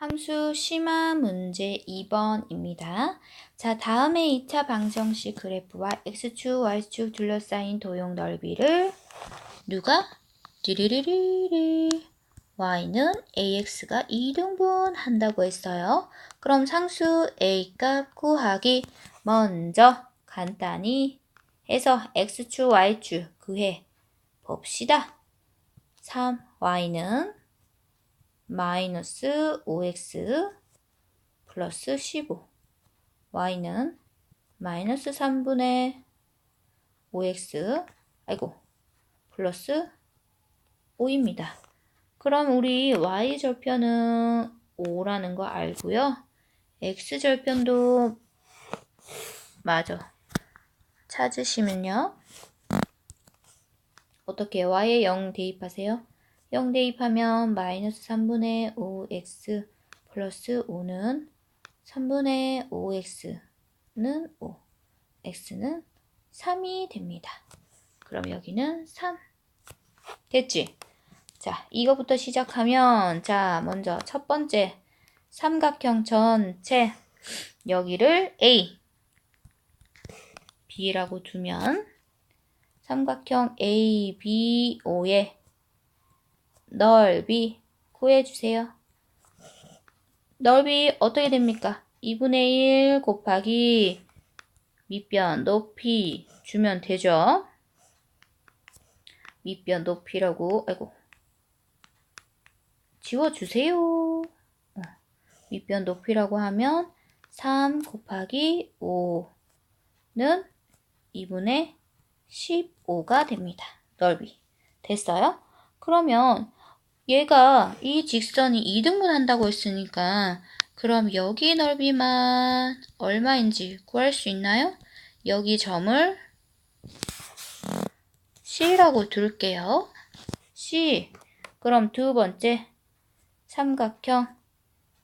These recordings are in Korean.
함수 심화 문제 2번입니다. 자, 다음에 2차 방정식 그래프와 x축, y축 둘러싸인 도형 넓이를 누가? 띠리리리리 y는 ax가 2등분 한다고 했어요. 그럼 상수 a 값 구하기 먼저 간단히 해서 x축, y축 구해 봅시다. 3, y는 마이너스 5x 플러스 15 y는 마이너스 3분의 5x 아이고 플러스 5입니다. 그럼 우리 y 절편은 5라는 거 알고요. x 절편도 맞아. 찾으시면요. 어떻게 y에 0 대입하세요? 0 대입하면 마이너스 3분의 5x 플러스 5는 3분의 5x는 5, x는 3이 됩니다. 그럼 여기는 3. 됐지? 자, 이거부터 시작하면 자, 먼저 첫 번째 삼각형 전체 여기를 A, B라고 두면 삼각형 A, B, O의 넓이 구해주세요. 넓이 어떻게 됩니까? 2분의 1 곱하기 밑변 높이 주면 되죠. 밑변 높이라고 아이고 지워주세요. 어, 밑변 높이라고 하면 3 곱하기 5는 2분의 15가 됩니다. 넓이. 됐어요? 그러면 얘가 이 직선이 2등분 한다고 했으니까 그럼 여기 넓이만 얼마인지 구할 수 있나요? 여기 점을 C라고 둘게요. C. 그럼 두 번째 삼각형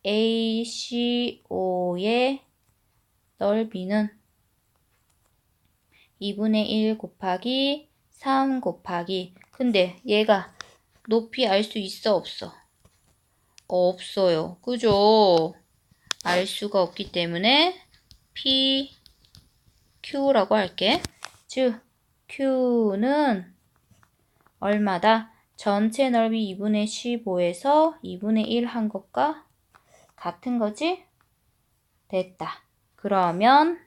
ACO의 넓이는 2분의 1 곱하기 3 곱하기 근데 얘가 높이 알 수 있어 없어? 없어요. 그죠? 알 수가 없기 때문에 P, Q라고 할게. 즉 Q는 얼마다? 전체 넓이 2분의 15에서 2분의 1 한 것과 같은 거지? 됐다. 그러면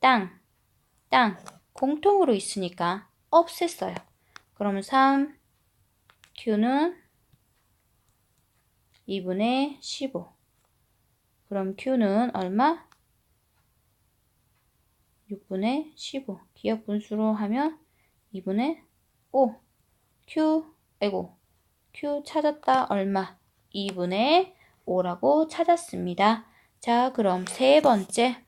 땅, 땅 공통으로 있으니까 없앴어요. 그럼 3 Q는 2분의 15. 그럼 Q는 얼마? 6분의 15. 기억 분수로 하면 2분의 5. Q, 아이고, Q 찾았다. 얼마? 2분의 5라고 찾았습니다. 자, 그럼 세 번째.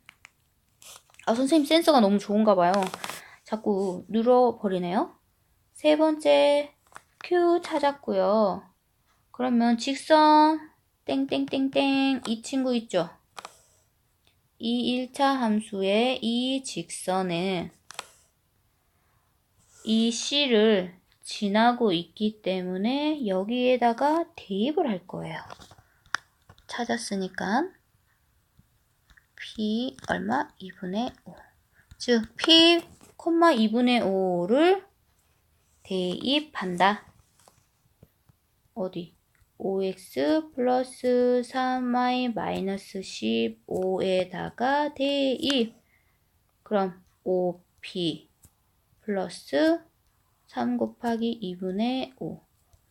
아, 선생님 센서가 너무 좋은가 봐요. 자꾸 눌러버리네요. 세 번째 Q 찾았고요. 그러면 직선 땡땡땡땡 이 친구 있죠? 이 1차 함수의 이 직선은 이 C를 지나고 있기 때문에 여기에다가 대입을 할 거예요. 찾았으니까 P 얼마? 2분의 5. 즉 P, 2분의 5를 대입한다. 어디? 5x 플러스 3y 마이너스 15에다가 대입. 그럼 5p 플러스 3 곱하기 2분의 5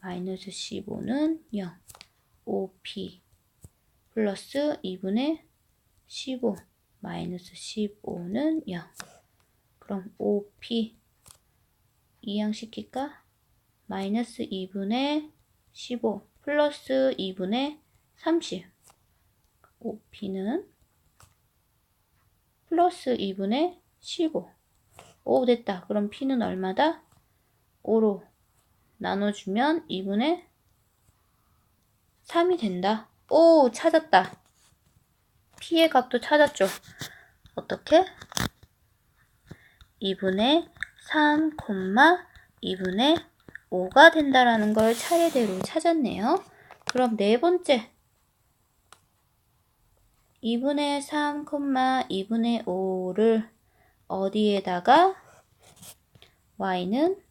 마이너스 15는 0. 5p 플러스 2분의 15 마이너스 15는 0. 그럼 5p 이항시킬까? 마이너스 2분의 15 플러스 2분의 30 5p는 플러스 2분의 15 5 됐다. 그럼 p는 얼마다? 5로 나눠주면 2분의 3이 된다. 오 찾았다. p의 값도 찾았죠. 어떻게? 2분의 3, 2분의 5가 된다라는 걸 차례대로 찾았네요. 그럼 네 번째. 2분의 3, 2분의 5를 어디에다가 y는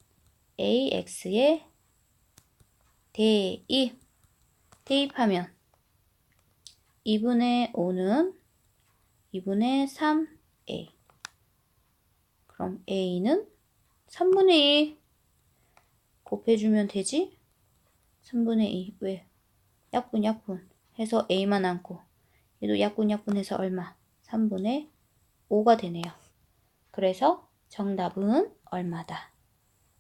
ax에 대입 대입하면 2분의 5는 2분의 3a 그럼 a는 3분의 2 곱해주면 되지? 3분의 2 왜? 약분 약분 해서 a만 남고 얘도 약분 약분 해서 얼마? 3분의 5가 되네요. 그래서 정답은 얼마다?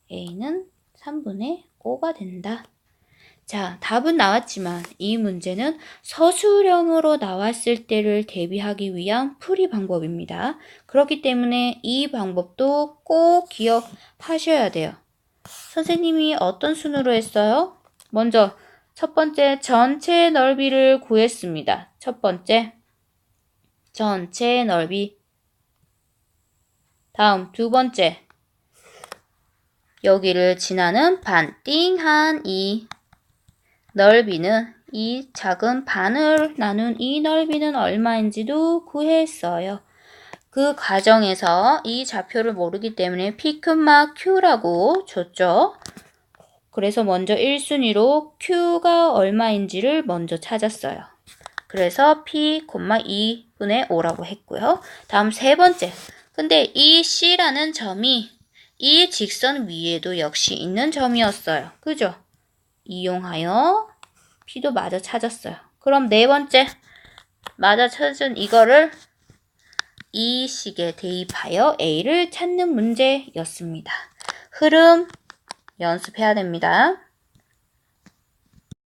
a는 3분의 5가 된다. 자, 답은 나왔지만 이 문제는 서술형으로 나왔을 때를 대비하기 위한 풀이 방법입니다. 그렇기 때문에 이 방법도 꼭 기억하셔야 돼요. 선생님이 어떤 순으로 했어요? 먼저 첫 번째 전체 넓이를 구했습니다. 첫 번째 전체 넓이 다음 두 번째 여기를 지나는 반 띵한 이 넓이는 이 작은 반을 나눈 이 넓이는 얼마인지도 구했어요. 그 과정에서 이 좌표를 모르기 때문에 P, Q라고 줬죠. 그래서 먼저 1순위로 Q가 얼마인지를 먼저 찾았어요. 그래서 P, 2분의 5라고 했고요. 다음 세 번째. 근데 이 C라는 점이 이 직선 위에도 역시 있는 점이었어요. 그죠? 이용하여 P도 맞아 찾았어요. 그럼 네 번째. 맞아 찾은 이거를 이 식에 대입하여 A를 찾는 문제였습니다. 흐름 연습해야 됩니다.